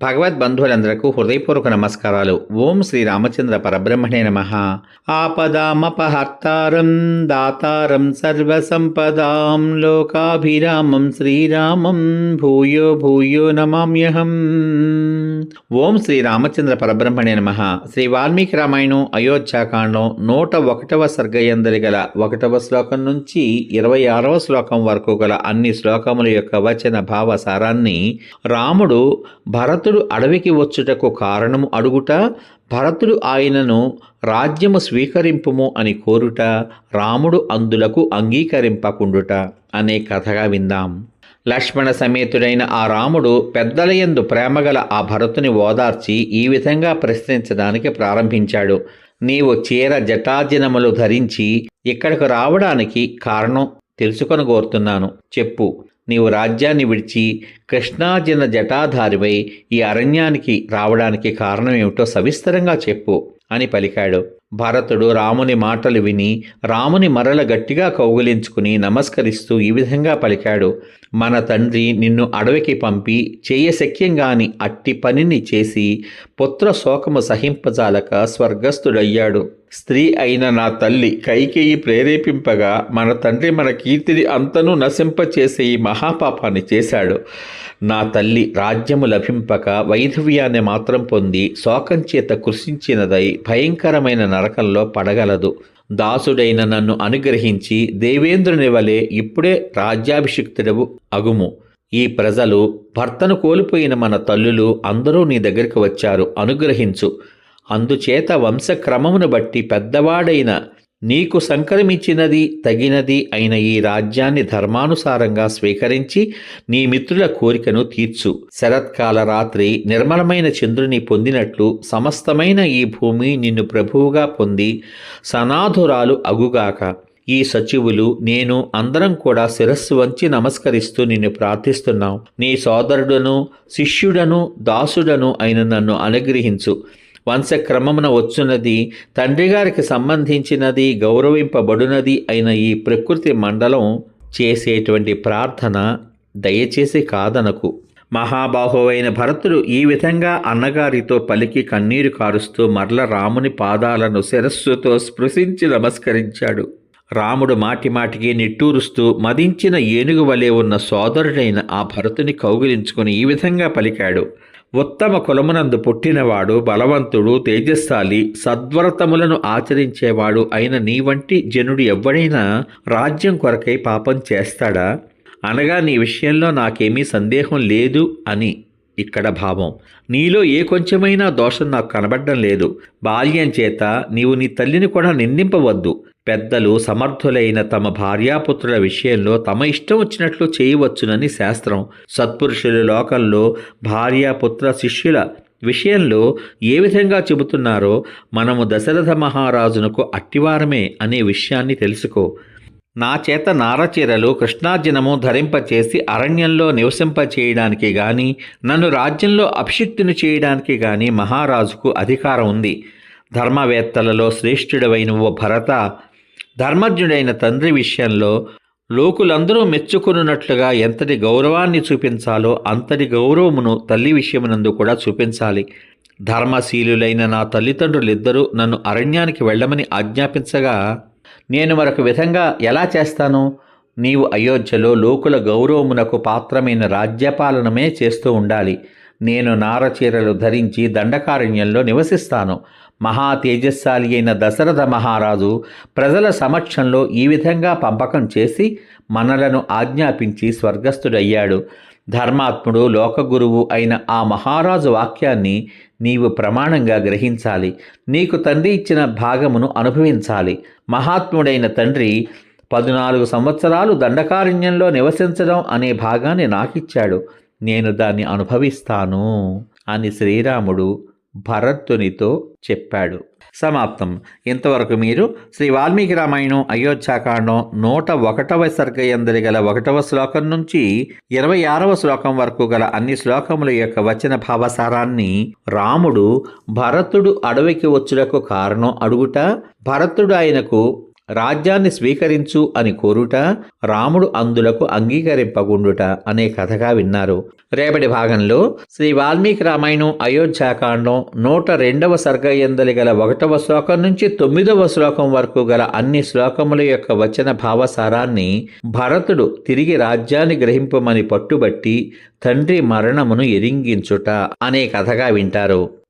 భగవద్ బంధువులందరకు హృదయపూర్వక నమస్కారాలు. ఓం శ్రీ రామచంద్ర పరబ్రహ్మణే నమ. ఆపదామపహర్తారం దాతారం సర్వసంపదాం లోకాభిరామం శ్రీరామం భూయో భూయో నమామ్యహం. ఓం శ్రీ రామచంద్ర పరబ్రహ్మణే నమ. శ్రీ వాల్మీకి రామాయణం అయోధ్యాకాండం నూట ఒకటవ సర్గయందరి గల ఒకటవ శ్లోకం నుంచి ఇరవై ఆరవ శ్లోకం వరకు గల అన్ని శ్లోకముల యొక్క వచన భావ సారాన్ని రాముడు భరతుడు అడవికి వచ్చుటకు కారణము అడుగుట భరతుడు ఆయనను రాజ్యము స్వీకరింపుము అని కోరుట రాముడు అందులకు అంగీకరింపకుండుట అనే కథగా విందాం. లక్ష్మణ సమేతుడైన ఆ రాముడు పెద్దలయందు ప్రేమగల ఆ భరతుని ఓదార్చి ఈ విధంగా ప్రశ్నించడానికి ప్రారంభించాడు. నీవు చీర జటాజనములు ధరించి ఇక్కడకు రావడానికి కారణం తెలుసుకొని కోరుతున్నాను చెప్పు. నీవు రాజ్యాన్ని విడిచి కృష్ణాజిన జటాధారివై ఈ అరణ్యానికి రావడానికి కారణం ఏమిటో సవిస్తరంగా చెప్పు అని పలికాడు. భరతుడు రాముని మాటలు విని రాముని మరల గట్టిగా కౌగిలించుకుని నమస్కరిస్తూ ఈ విధంగా పలికాడు. మన తండ్రి నిన్ను అడవికి పంపి చేయశక్యంగాని అట్టి పనిని చేసి పుత్ర శోకము సహింపజాలక స్వర్గస్థుడయ్యాడు. స్త్రీ అయిన నా తల్లి కైకేయి ప్రేరేపింపగా మన తండ్రి మన కీర్తిని అంతను నశింపచేసే ఈ మహాపాపాన్ని చేశాడు. నా తల్లి రాజ్యము లభింపక వైధవ్యాన్ని మాత్రం పొంది శోకంచేత కృషించినదై భయంకరమైన నరకంలో పడగలదు. దాసుడైన నన్ను అనుగ్రహించి దేవేంద్రుని వలె ఇప్పుడే రాజ్యాభిషిక్తుడవు అగుము. ఈ ప్రజలు భర్తను కోల్పోయిన మన తల్లులు అందరూ నీ దగ్గరికి వచ్చారు. అనుగ్రహించు. అందుచేత వంశక్రమమును బట్టి పెద్దవాడైన నీకు సంక్రమించినది తగినది అయిన ఈ రాజ్యాన్ని ధర్మానుసారంగా స్వీకరించి నీ మిత్రుల కోరికను తీర్చు. శరత్కాల రాత్రి నిర్మలమైన చంద్రుని పొందినట్లు సమస్తమైన ఈ భూమి నిన్ను ప్రభువుగా పొంది సనాధురాలు అగుగాక. ఈ సచివులు నేను అందరం కూడా శిరస్సు వంచి నమస్కరిస్తూ నిన్ను ప్రార్థిస్తున్నాం. నీ సోదరుడను శిష్యుడను దాసుడను అయిన నన్ను అనుగ్రహించు. వంశక్రమమున వచ్చున్నది తండ్రి గారికి సంబంధించినది గౌరవింపబడునది అయిన ఈ ప్రకృతి మండలం చేసేటువంటి ప్రార్థన దయచేసి కాదనకు. మహాబాహువైన భరతుడు ఈ విధంగా అన్నగారితో పలికి కన్నీరు కారుస్తూ మరల రాముని పాదాలను శిరస్సుతో స్పృశించి నమస్కరించాడు. రాముడు మాటిమాటికి నిట్టూరుస్తూ మదించిన ఏనుగు వలె ఉన్న సోదరుడైన ఆ భరతుని కౌగిలించుకుని ఈ విధంగా పలికాడు. ఉత్తమ కులమునందు పుట్టినవాడు బలవంతుడు తేజస్థాలి సద్వ్రతములను ఆచరించేవాడు అయిన నీ వంటి జనుడు ఎవ్వడైనా రాజ్యం కొరకై పాపం చేస్తాడా? అనగా నీ విషయంలో నాకేమీ సందేహం లేదు అని ఇక్కడ భావం. నీలో ఏ కొంచెమైనా దోషం నాకు కనబడడం లేదు. బాల్యం చేత నీవు నీ తల్లిని కూడా నిందింపవద్దు. పెద్దలు సమర్థులైన తమ భార్యాపుత్రుల విషయంలో తమ ఇష్టం వచ్చినట్లు చేయవచ్చునని శాస్త్రం. సత్పురుషుల లోకంలో భార్యాపుత్ర శిష్యుల విషయంలో ఏ విధంగా చెబుతున్నారో మనము దశరథ మహారాజునకు అట్టివారమే అనే విషయాన్ని తెలుసుకో. నా చేత నారచీరలు కృష్ణార్జునము ధరింపచేసి అరణ్యంలో నివసింపచేయడానికి గాని నన్ను రాజ్యంలో అభిషిక్తుని చేయడానికి గాని మహారాజుకు అధికారం ఉంది. ధర్మవేత్తలలో శ్రేష్ఠుడవైన ఓ భరత ధర్మజ్ఞుడైన తండ్రి విషయంలో లోకులందరూ మెచ్చుకున్నట్లుగా ఎంతటి గౌరవాన్ని చూపించాలో అంతటి గౌరవమును తల్లి విషయమునందు కూడా చూపించాలి. ధర్మశీలులైన నా తల్లిదండ్రులిద్దరూ నన్ను అరణ్యానికి వెళ్ళమని ఆజ్ఞాపించగా నేను మరొక విధంగా ఎలా చేస్తాను? నీవు అయోధ్యలో లోకుల గౌరవమునకు పాత్రమైన రాజ్యపాలనమే చేస్తూ ఉండాలి. నేను నారచీరలు ధరించి దండకారణ్యంలో నివసిస్తాను. మహా తేజస్శాలి అయిన దశరథ మహారాజు ప్రజల సమక్షంలో ఈ విధంగా పంపకం చేసి మనలను ఆజ్ఞాపించి స్వర్గస్థుడయ్యాడు. ధర్మాత్ముడు లోకగురువు అయిన ఆ మహారాజు వాక్యాన్ని నీవు ప్రమాణంగా గ్రహించాలి. నీకు తండ్రి ఇచ్చిన భాగమును అనుభవించాలి. మహాత్ముడైన తండ్రి పద్నాలుగు సంవత్సరాలు దండకారణ్యంలో నివసించడం అనే భాగాన్ని నాకిచ్చాడు. నేను దాన్ని అనుభవిస్తాను అని శ్రీరాముడు భరతునితో చెప్పాడు. సమాప్తం. ఇంతవరకు మీరు శ్రీ వాల్మీకి రామాయణం అయోధ్యాకాండం నూట ఒకటవ సర్గయందరి గల ఒకటవ శ్లోకం నుంచి ఇరవై ఆరవ శ్లోకం వరకు గల అన్ని శ్లోకముల యొక్క వచన భావసారాన్ని రాముడు భరతుడు అడవికి వచ్చుటకు కారణం అడుగుట భరతుడు ఆయనకు రాజ్యాన్ని స్వీకరించు అని కోరుట రాముడు అందులకు అంగీకరింపగుండుట అనే కథగా విన్నారు. రేపటి భాగంలో శ్రీ వాల్మీకి రామాయణం అయోధ్యాకాండం నూట రెండవ సర్గయందలి గల ఒకటవ శ్లోకం నుంచి తొమ్మిదవ శ్లోకం వరకు గల అన్ని శ్లోకముల యొక్క వచన భావసారాన్ని భరతుడు తిరిగి రాజ్యాన్ని గ్రహింపమని పట్టుబట్టి తండ్రి మరణమును ఎరింగించుట అనే కథగా వింటారు.